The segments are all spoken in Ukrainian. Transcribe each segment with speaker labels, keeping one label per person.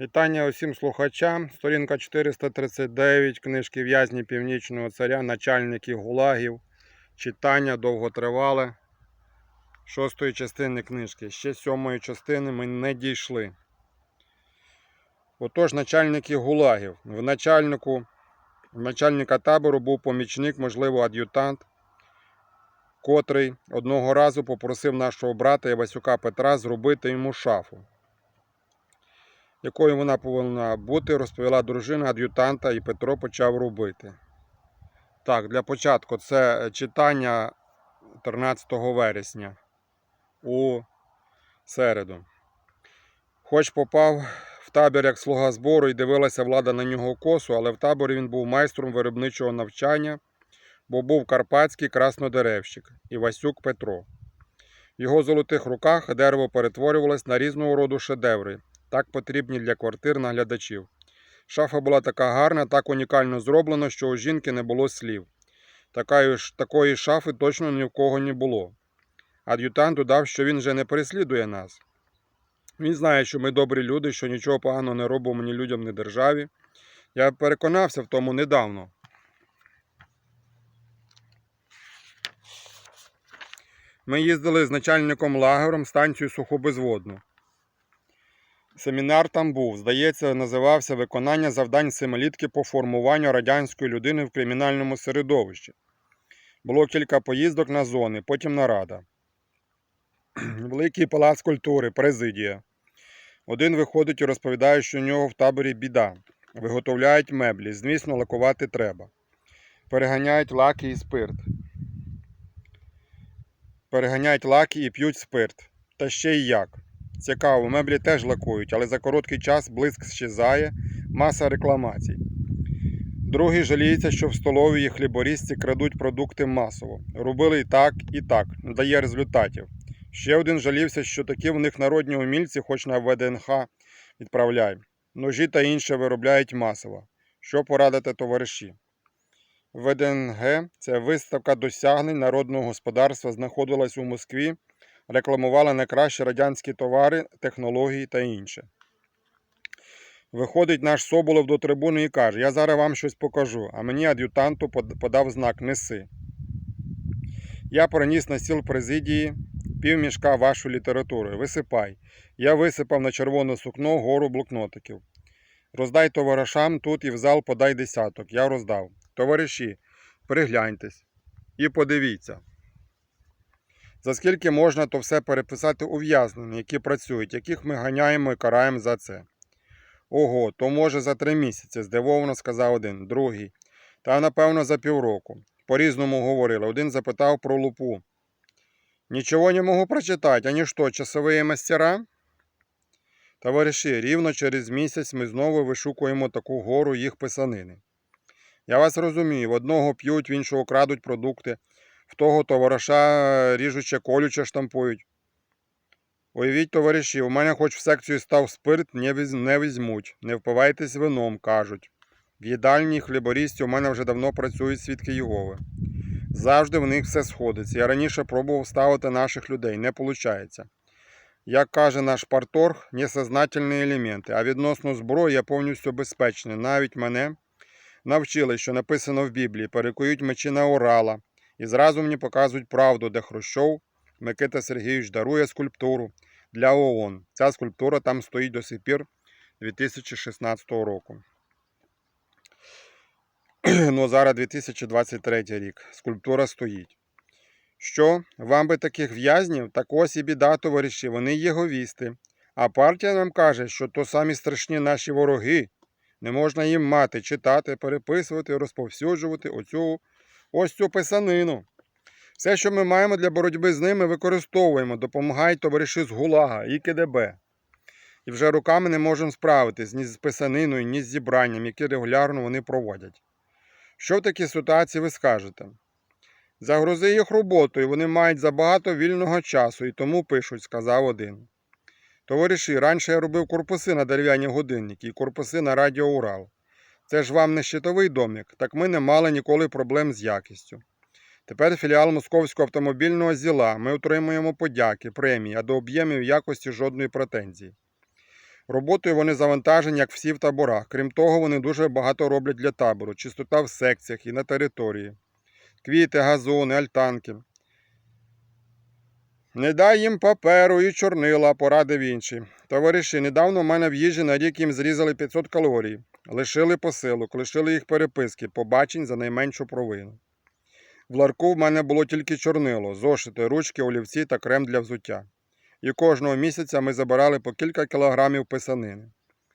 Speaker 1: Вітання усім слухачам. Сторінка 439 книжки В'язні Північного царя, начальники гулагів. Читання довготривале. Шостої частини книжки. Ще сьомої частини ми не дійшли. Отож, начальники гулагів. В начальнику, в начальника табору був помічник, можливо, ад'ютант, котрий одного разу попросив нашого брата Івасюка Петра зробити йому шафу якою вона повинна бути, розповіла дружина ад'ютанта, і Петро почав робити. Так, для початку це читання 13 вересня у середу. Хоч попав в табір як слуга збору і дивилася влада на нього косу, але в таборі він був майстром виробничого навчання, бо був карпатський краснодеревщик Івасюк Петро. В його золотих руках дерево перетворювалось на різного роду шедеври, так потрібні для квартир наглядачів. Шафа була така гарна, так унікально зроблена, що у жінки не було слів. Такої, такої шафи точно ні в кого не було. Ад'ютант додав, що він вже не переслідує нас. Він знає, що ми добрі люди, що нічого поганого не робимо ні людям, ні державі. Я переконався в тому недавно. Ми їздили з начальником лагером станцію Сухобезводну. Семінар там був, здається, називався Виконання завдань семилітки по формуванню радянської людини в кримінальному середовищі. Було кілька поїздок на зони, потім нарада. Великий палац культури, президія. Один виходить і розповідає, що у нього в таборі біда. Виготовляють меблі, звісно, лакувати треба. Переганяють лаки і спирт. Переганяють лаки і п'ють спирт. Та ще й як. Цікаво, меблі теж лакують, але за короткий час блиск щезає, маса рекламацій. Другий жаліється, що в столовій хліборізці крадуть продукти масово. Робили і так, і так, не дає результатів. Ще один жалівся, що такі в них народні умільці, хоч на ВДНХ відправляй. Ножі та інше виробляють масово. Що порадити товариші? ВДНГ це виставка досягнень народного господарства, знаходилась у Москві рекламувала найкращі радянські товари, технології та інше. Виходить наш Соболов до трибуни і каже: Я зараз вам щось покажу, а мені ад'ютанту подав знак неси. Я приніс на стіл президії півмішка вашої літератури. Висипай. Я висипав на червоне сукно гору блокнотиків. Роздай товаришам тут і в зал подай десяток. Я роздав. Товариші, пригляньтесь і подивіться. За скільки можна то все переписати ув'язнені, які працюють, яких ми ганяємо і караємо за це. Ого, то може за три місяці, здивовано сказав один, другий. Та напевно за півроку. По-різному говорили. Один запитав про лупу. Нічого не можу прочитати, ані що, часові мастера? Товариші, рівно через місяць ми знову вишукуємо таку гору їх писанини. Я вас розумію, в одного п'ють, в іншого крадуть продукти, в того товариша ріжуче колюче штампують. Уявіть, товариші, у мене хоч в секцію став спирт, не, не візьмуть. Не впивайтесь вином, кажуть. В їдальні хліборізці у мене вже давно працюють свідки Єгови. Завжди в них все сходиться. Я раніше пробував ставити наших людей, не виходить. Як каже наш парторг, несознательні елементи, а відносно зброї я повністю безпечний. Навіть мене навчили, що написано в Біблії, перекують мечі на Урала, і зразу мені показують правду, де Хрущов Микита Сергійович дарує скульптуру для ООН. Ця скульптура там стоїть до сих пір 2016 року. ну, зараз 2023 рік. Скульптура стоїть. Що? Вам би таких в'язнів? Так ось і біда, товариші, вони єговісти. А партія нам каже, що то самі страшні наші вороги. Не можна їм мати, читати, переписувати, розповсюджувати оцю ось цю писанину. Все, що ми маємо для боротьби з ними, використовуємо, допомагають товариші з ГУЛАГа і КДБ. І вже руками не можемо справитись ні з писаниною, ні з зібранням, які регулярно вони проводять. Що в такій ситуації ви скажете? Загрузи їх роботою, вони мають забагато вільного часу і тому пишуть, сказав один. Товариші, раніше я робив корпуси на дерев'яні годинники і корпуси на радіо Урал. Це ж вам не щитовий домик, так ми не мали ніколи проблем з якістю. Тепер філіал Московського автомобільного зіла. Ми отримуємо подяки, премії, а до об'ємів якості жодної претензії. Роботою вони завантажені, як всі в таборах. Крім того, вони дуже багато роблять для табору. Чистота в секціях і на території. Квіти, газони, альтанки. Не дай їм паперу і чорнила, порадив інший. Товариші, недавно в мене в їжі на рік їм зрізали 500 калорій. Лишили посилок, лишили їх переписки, побачень за найменшу провину. В ларку в мене було тільки чорнило, зошити, ручки, олівці та крем для взуття. І кожного місяця ми забирали по кілька кілограмів писанини.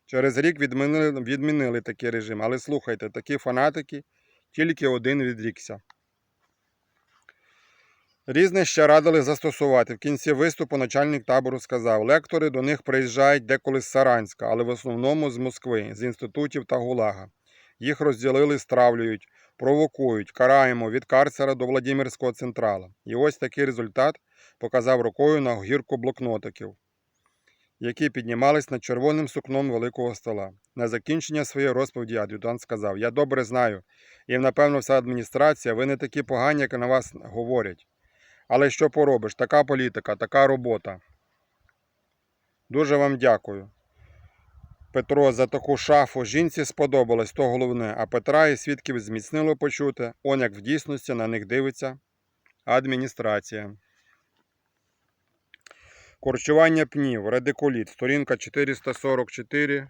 Speaker 1: Через рік відмінили, відмінили такий режим, але слухайте, такі фанатики тільки один відрікся. Різне ще радили застосувати. В кінці виступу начальник табору сказав, лектори до них приїжджають деколи з Саранська, але в основному з Москви, з інститутів та Гулага. Їх розділили, стравлюють, провокують, караємо від карцера до Владимирського централа. І ось такий результат показав рукою на гірку блокнотиків, які піднімались над червоним сукном великого стола. На закінчення своєї розповіді ад'ютант сказав: Я добре знаю, і напевно вся адміністрація, ви не такі погані, як на вас говорять. Але що поробиш? Така політика, така робота. Дуже вам дякую. Петро, за таку шафу жінці сподобалось, то головне, а Петра і свідків зміцнило почути, он як в дійсності на них дивиться адміністрація. Корчування пнів, радикуліт, сторінка 444,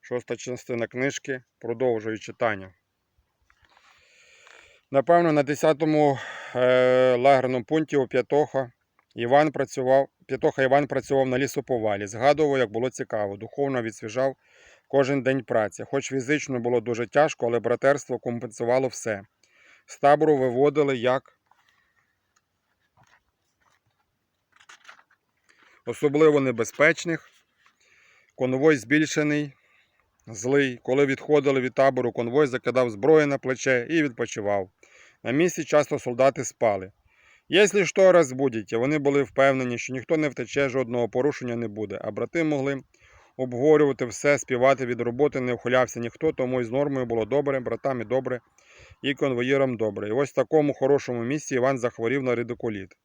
Speaker 1: шоста частина книжки, продовжую читання. Напевно, на 10-му е, лагерному пункті у П'ятоха Іван працював, П'ятоха Іван працював на лісоповалі. Згадував, як було цікаво, духовно відсвіжав кожен день праці. Хоч фізично було дуже тяжко, але братерство компенсувало все. З табору виводили як особливо небезпечних. Конвой збільшений, злий. Коли відходили від табору, конвой закидав зброю на плече і відпочивав. На місці часто солдати спали. Якщо що, розбудете, вони були впевнені, що ніхто не втече, жодного порушення не буде, а брати могли обговорювати все, співати від роботи, не ухилявся ніхто, тому і з нормою було добре, братами добре і конвоїрам добре. І ось в такому хорошому місці Іван захворів на редикуліт.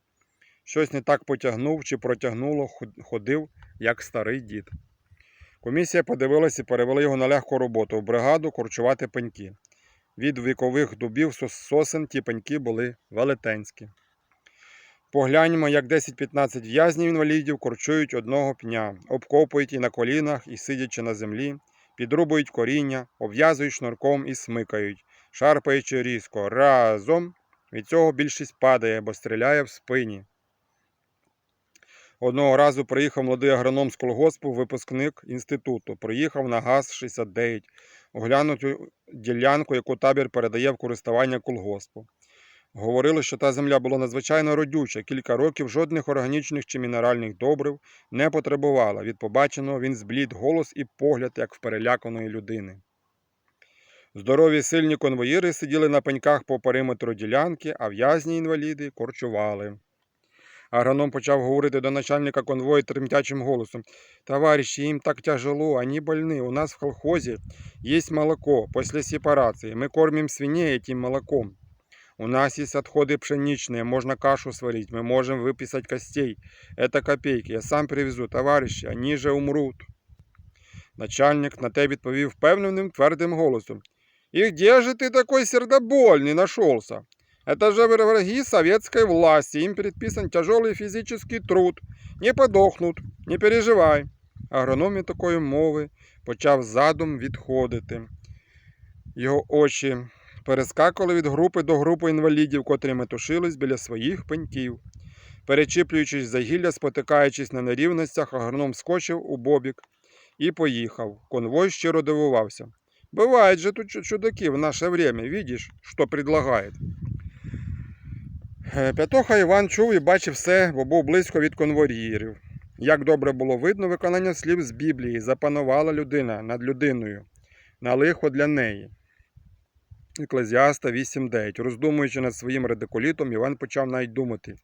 Speaker 1: Щось не так потягнув чи протягнуло, ходив, як старий дід. Комісія подивилась і перевела його на легку роботу в бригаду корчувати пеньки. Від вікових дубів сосен ті пеньки були велетенські. Погляньмо, як 10-15 в'язнів інвалідів корчують одного пня, обкопують і на колінах, і сидячи на землі, підрубують коріння, обв'язують шнурком і смикають, шарпаючи різко. Разом від цього більшість падає, бо стріляє в спині. Одного разу приїхав молодий агроном з колгоспу, випускник інституту. Приїхав на ГАЗ-69, оглянути ділянку, яку табір передає в користування колгоспу. Говорили, що та земля була надзвичайно родюча, кілька років жодних органічних чи мінеральних добрив не потребувала. Від побаченого він зблід голос і погляд, як в переляканої людини. Здорові сильні конвоїри сиділи на пеньках по периметру ділянки, а в'язні інваліди корчували. Агроном почав говорити до начальника конвою тремтячим голосом. Товарищи, им так тяжело, они больны. У нас в колхозе есть молоко после сепарации. Мы кормим свиней этим молоком. У нас есть отходы пшеничные, можно кашу сварить, мы можем выписать костей. Это копейки, я сам привезу, товарищи, они же умрут. Начальник на те відповів впевненим твердим голосом. И где же ты такой сердобольный нашелся? Это же враги советской власти, им предписан тяжелый физический труд. Не подохнут, не переживай. Агроном від такої мови почав задум відходити. Його очі перескакували від групи до групи інвалідів, котрі метушились біля своїх пеньків. Перечіплюючись за гілля, спотикаючись на нерівностях, агроном скочив у бобік і поїхав. Конвой щиро дивувався. Бывает же тут чу- чудаки в наше время, видишь, что предлагает. Е, П'ятоха Іван чув і бачив все, бо був близько від конвоїрів. Як добре було видно виконання слів з Біблії, запанувала людина над людиною, на лихо для неї. Еклезіаста 8.9. Роздумуючи над своїм редикулітом, Іван почав навіть думати,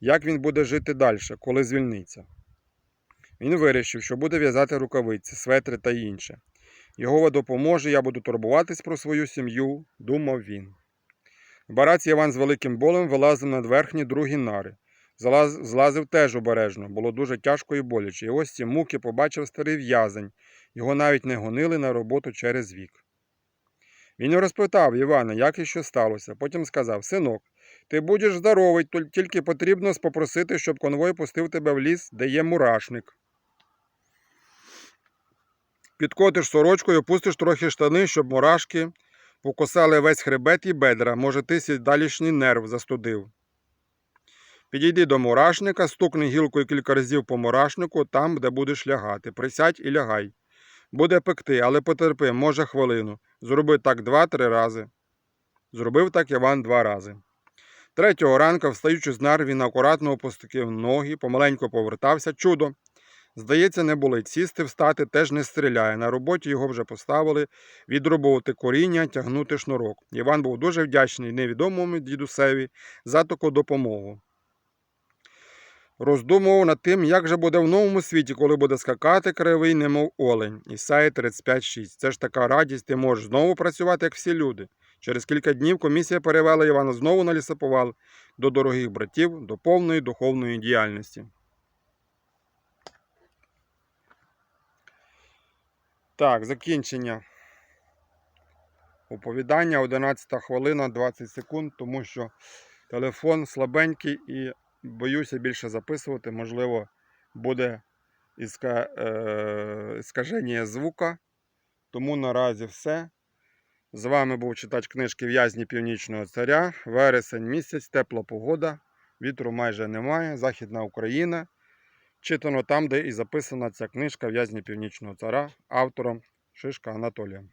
Speaker 1: як він буде жити далі, коли звільниться. Він вирішив, що буде в'язати рукавиці, светри та інше. Його допоможе, я буду турбуватись про свою сім'ю, думав він. В бараці Іван з великим болем вилазив над верхні другі нари. Злаз, злазив теж обережно, було дуже тяжко і боляче. І ось ці муки побачив старий в'язень. Його навіть не гонили на роботу через вік. Він розпитав Івана, як і що сталося. Потім сказав: Синок, ти будеш здоровий, тільки потрібно попросити, щоб конвой пустив тебе в ліс, де є мурашник. Підкотиш сорочкою, пустиш трохи штани, щоб мурашки покусали весь хребет і бедра. Може, ти сідалішній нерв застудив. Підійди до мурашника, стукни гілкою кілька разів по мурашнику, там, де будеш лягати. Присядь і лягай. Буде пекти, але потерпи, може, хвилину. Зроби так два-три рази. Зробив так Іван два рази. Третього ранка, встаючи з нар, він акуратно опустив ноги, помаленьку повертався. Чудо. Здається, не болить. Сісти, встати теж не стріляє. На роботі його вже поставили відрубувати коріння, тягнути шнурок. Іван був дуже вдячний невідомому дідусеві за таку допомогу. Роздумував над тим, як же буде в новому світі, коли буде скакати кривий, немов олень. Ісаї 35.6. Це ж така радість, ти можеш знову працювати, як всі люди. Через кілька днів комісія перевела Івана знову на лісоповал до дорогих братів, до повної духовної діяльності. Так, закінчення. Оповідання 11 хвилина 20 секунд, тому що телефон слабенький і боюся більше записувати. Можливо, буде е, іскаження звука. Тому наразі все. З вами був читач книжки В'язні Північного Царя. Вересень місяць, тепла погода, вітру майже немає, Західна Україна. Читано там, де і записана ця книжка В'язні Північного Цара автором Шишка Анатолія.